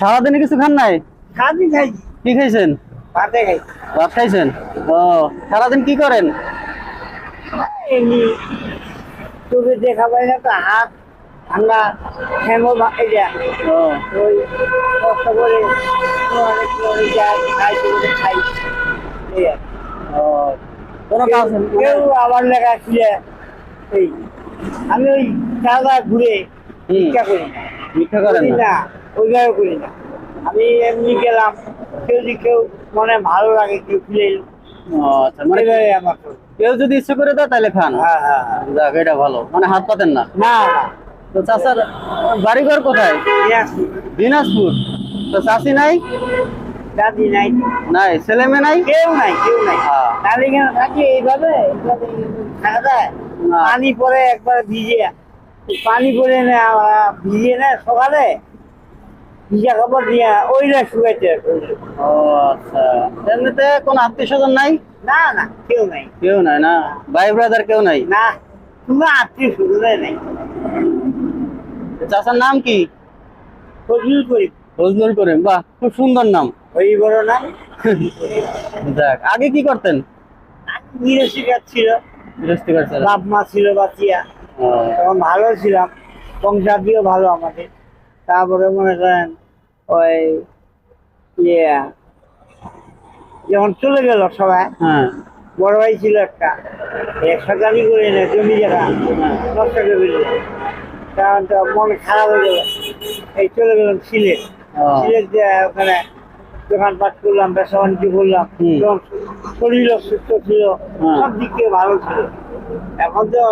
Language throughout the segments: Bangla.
সারাদিনে কিছু খান নাই? খাবি খাইছি। কি খাইছেন? ভাতে খাইছি। ভাত খাইছেন? ও সারাদিন কি করেন? চোখে দেখা পাই না তো হাত ঠান্ডা যে ওই কষ্ট করে খাই খাই। ও কোনো কাজ কেউ আমার লেখা ছিল এই আমি ওই জায়গা ঘুরে ভিক্ষা করি। ভিক্ষা করেন না। ওইভাবে করি না। আমি এমনি গেলাম কেউ যদি কেউ মনে ভালো লাগে কেউ ফিরে আচ্ছা মানে আমার কেউ যদি ইচ্ছে করে দেয় তাহলে খান। হ্যাঁ হ্যাঁ হ্যাঁ। যাক এটা ভালো। মানে হাত পাতেন না। না তো চাচার বাড়িঘর কোথায়? দিনাজপুর। তো চাষি নাই? দাদি নাই। নাই ছেলে মেয়ে নাই? কেউ নাই কেউ নাই। হ্যাঁ। তাহলে কেন থাকি এইভাবে? থাকা যায়। পানি পরে একবার ভিজে পানি পরে না ভিজে না সকালে? ভিজা কাপড় দিয়ে ওইটা শুকাইতে ও আচ্ছা। এমনিতে কোন আত্মীয় স্বজন নাই? না না কেউ নাই। কেউ নাই না? ভাই ব্রাদার কেউ নাই? না তুমি আত্মীয় শুধুই নাই। চাচার নাম কি? ফজল করি ফজলুল করিম বাহ খুব সুন্দর নাম। ওই বড় না যাক আগে কি করতেন? গৃহস্থী কাজ ছিল। গৃহস্থী করছেন বাপ মা ছিল বাচ্চিয়া ও, তখন ভালো ছিলাম। সংসারটিও ভালো আমাদের। তারপরে মনে করেন ওই ইয়ে যখন চলে গেল সবাই হ্যাঁ। বড় ভাই ছিল একটা একশো একসাথে করে না জমি জায়গা নষ্ট করে দিল। কারণ তো মন খারাপ হয়ে গেল। এই চলে গেলাম সিলেট। সিলেট যে ওখানে দোকানপাট করলাম ব্যবসা বাণিজ্য করলাম হুম। এবং শরীর সুস্থ ছিল হ্যাঁ। সব দিক থেকে ভালো ছিল। এখন তো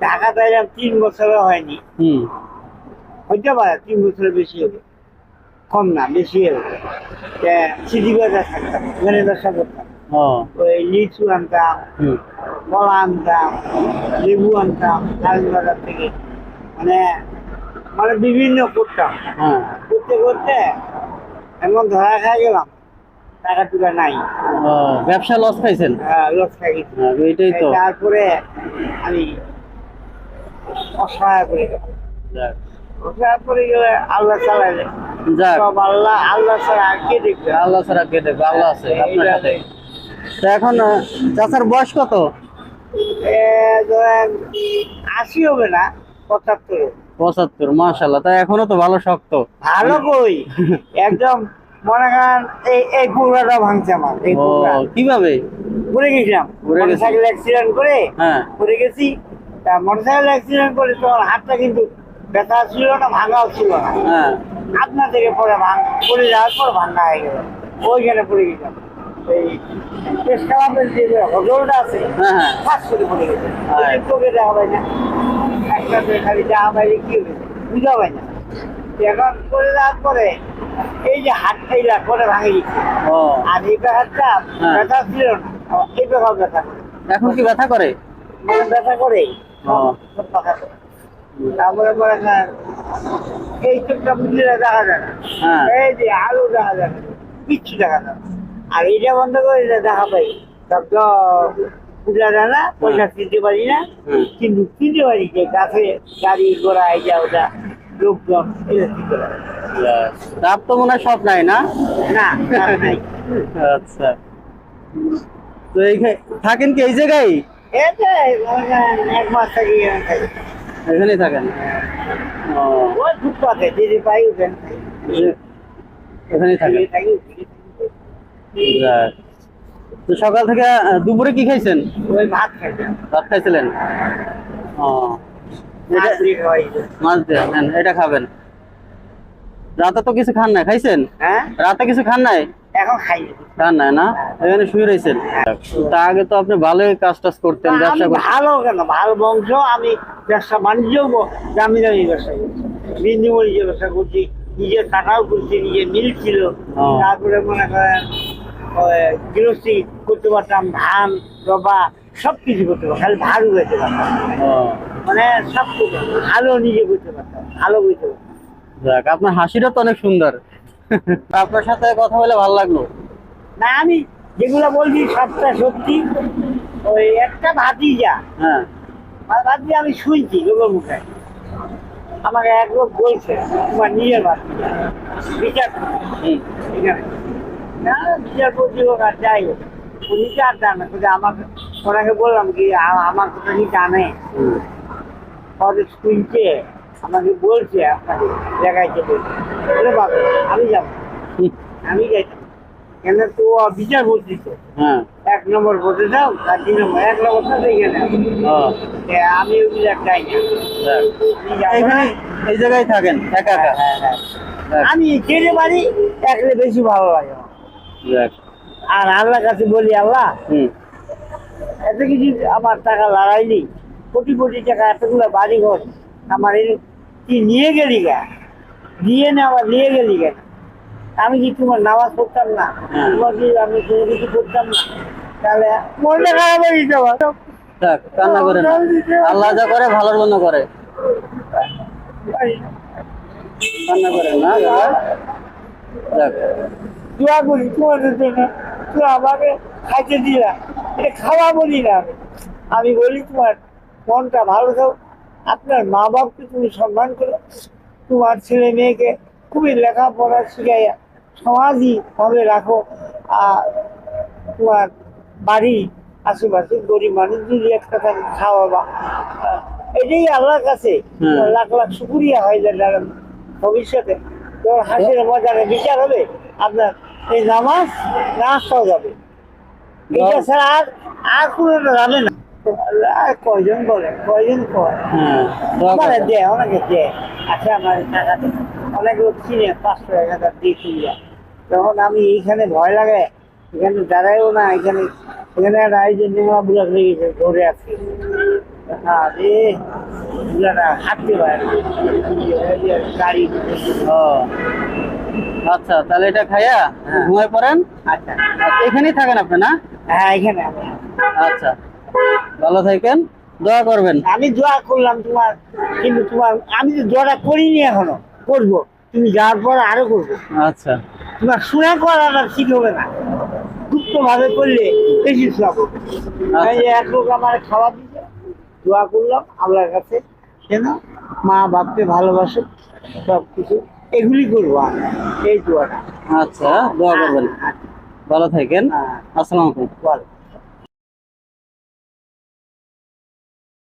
ঢাকা তাইলাম তিন বছরও হয়নি। হইতে পারে তিন বছরের বেশি হবে। কম না বেশি সিটি বাজার থাকতাম ব্যবসা করতাম। ওই লিচু আনতাম কলা আনতাম লেবু আনতাম বাজার থেকে। মানে মানে বিভিন্ন করতাম। হ্যাঁ। করতে করতে এমন ধরা খাই গেলাম টাকা টুকা নাই। ব্যবসা লস খাইছেন? হ্যাঁ, লস খাই হ্যাঁ, তো। তারপরে আমি অসহায় করে গেলাম। অসহায় করে গেলে আল্লাহ চালাইলে যাক সব আল্লাহ আল্লাহ ছাড়া কে দেখবে? আল্লাহ ছাড়া কে দেখবে? আল্লাহ আছে আপনার সাথে। তো এখন চাচার বয়স কত? আশি হবে না পঁচাত্তর। পঁচাত্তর মাশাল্লাহ তা এখনও তো ভালো শক্ত। ভালো কই? একদম মনে করেন এই এই পুরাটা ভাঙছে আমার এই কীভাবে? পড়ে গেছিলাম। মোটরসাইকেল অ্যাক্সিডেন্ট করে হ্যাঁ। পড়ে গেছি। তা মোটরসাইকেল অ্যাক্সিডেন্ট করে তোমার হাতটা কিন্তু ব্যথা ছিল না ভাঙাও ছিল না। হ্যাঁ। আপনা থেকে পরে ভাঙ পড়ে যাওয়ার পর ভাঙা হয়ে গেল। ওইখানে পড়ে গেছিলাম এই পেশ যে হজলটা আছে হ্যাঁ হ্যাঁ। ফাঁস করে পড়ে গেছে। ওই চোখে না। একটা খালি দেখা পাইলে কি হবে? বুঝা না। এখন পড়ে যাওয়ার পরে এই যে হাত খাইলা করে ভাঙে গেছে। আর এই হাতটা হ্যাঁ। ব্যথা ছিল না। আবার এই ব্যথা ব্যথা করে। এখন কি ব্যথা করে? ব্যথা করে। তারপরে মনে করেন এই চোখটা বুঝলে দেখা যায় না। হ্যাঁ। এই যে আলু দেখা যায় না কিচ্ছু দেখা যায় আর এইটা বন্ধ করে দেখা পাই। যায় না পয়সা কিনতে পারি না। কিন্তু কিনতে পারি যে গাছে গাড়ি ঘোড়া এই যা ওটা লোকজন এটা তার তো মনে হয় সব নাই না? না নাই। আচ্ছা। তো এইখানে থাকেন কি এই জায়গায়? এক মাস থাকি থাকি। এখানেই থাকেন? ফুটপাতে পাই এখানেই। তো সকাল থেকে দুপুরে কি খাইছেন? ওই ভাত খাইতে ভাত খাইছিলেন? ও। এটা মাছ দিয়ে এটা খাবেন। রাতে তো কিছু খান নাই খাইছেন? হ্যাঁ? রাতে কিছু খান নাই? এখন খাই। খান না এখানে শুয়ে রয়েছেন। তা আগে তো আপনি ভালোই কাজ টাজ করতেন ব্যবসা করতেন। ভালো কেন? ভালো বংশ আমি ব্যবসা বাণিজ্য দামি দামি ব্যবসা করছি। বিন্দু মরিচের ব্যবসা করছি নিজের টাকাও করছি মিল ছিল। তারপরে মনে করেন গৃহস্থী করতে পারতাম ধান রবা সব কিছু করতে পারতাম খালি ভাড়ু হইতে পারতাম মানে সব ভালো নিজে করতে পারতাম ভালো করতে পারতাম। আপনার হাসিটা তো অনেক সুন্দর। আপনার সাথে কথা বলে ভালো লাগল। না আমি যেগুলো বলছি সবটা সত্যি। ওই একটা ভাতিজা হ্যাঁ। ভাতি আমি শুনছি লোকের মুখে। আমাকে এক লোক বলছে তোমার নিজের ভাতিজা বিচার না বিচারপতি হোক আর যাই হোক। উনি তো আর জানে কিন্তু আমাকে ওনাকে বললাম কি আমার কথা কি জানে। শুনছে। আমাকে বলছে আপনাকে যেতে। বলে বাবা আমি যাব। আমি যাইতাম। কেন তো ও বিচারপতি তো। হ্যাঁ। এক নম্বর বসে যাও আর দুই নম্বর এক নম্বর ওগুলো যাই না। আমি যাব এইখানে না। এই জায়গায় থাকেন একা একা? হ্যাঁ, হ্যাঁ। আমি যেতে পারি একলে বেশি ভালো লাগে আর আল্লাহর কাছে বলি আল্লাহ হুম। এত কিছু আমার টাকা লাগাইনি কোটি কোটি টাকা এতগুলো বাড়ি ঘর আমার এই কি নিয়ে গেলি গা? দিয়ে না আবার নিয়ে গেলি কেন আমি কি তোমার নামাজ পড়তাম না? হ্যাঁ। তোমার কি আমি কোনো কিছু করতাম না? তাহলে মনটা খারাপ হয়ে যেতে আমার কান্না করেন না। আল্লাহ যা করে ভালোর জন্য করে। কান্না করেন না যাক দোয়া করি তোমাদের জন্য। তুমি আমাকে খাইতে দিলা। এটা খাওয়া বলি না আমি। আমি বলি তোমার মনটা ভালো থাক আপনার মা বাপকে তুমি সম্মান করো। তোমার ছেলে মেয়েকে খুবই লেখাপড়া শিখাইয়া সমাজই ভাবে রাখো। আর তোমার বাড়ি আশেপাশে গরিব মানুষ যদি একটা থাকে খাওয়াবা এটাই আল্লাহর কাছে লাখ লাখ শুকুরিয়া হয় যারা ভবিষ্যতে যখন হাসির মজারে বিচার হবে আপনার এই নামাজ না নাস্তাও যাবে। এটা ছাড়া আর আর কোনো যাবে না। আর কয়জন বলে কয়জন কয়? হ্যাঁ দোয়া করবেন। দেয় অনেকে দেয়। আচ্ছা আমার অনেকে কিনে পাঁচশো এক হাজার দিয়ে তখন আমি এইখানে ভয় লাগে এখানে দাঁড়াইও না এখানে এখানে একটা যে নেওয়া বুলাক লেগেছে ধরে আছে। হাঁটতে পারে গাড়ি। আচ্ছা তাহলে এটা খাইয়া হ্যাঁ। ঘুমায় পড়েন? আচ্ছা। আচ্ছা, এখানেই থাকেন আপনি না? হ্যাঁ এখানে। আচ্ছা। ভালো থাকেন দোয়া করবেন। আমি দোয়া করলাম তোমার কিন্তু তোমার আমি তো দোয়াটা করিনি এখনও করব। তুমি যাওয়ার পর আরও করব। আচ্ছা। তোমার শোনা করাটা ঠিক হবে না। গুপ্ত ভাবে করলে বেশি হবে। আচ্ছা। এক লোক আমার খাওয়া দিচ্ছে দোয়া করলাম আল্লাহর কাছে। কেন মা বাপকে ভালোবাসে সব কিছু এগুলি করব আমি এই দোয়াটা। আচ্ছা দোয়া করবেন। হ্যাঁ, ভালো থাকেন। হ্যাঁ, আসসালামু আলাইকুম।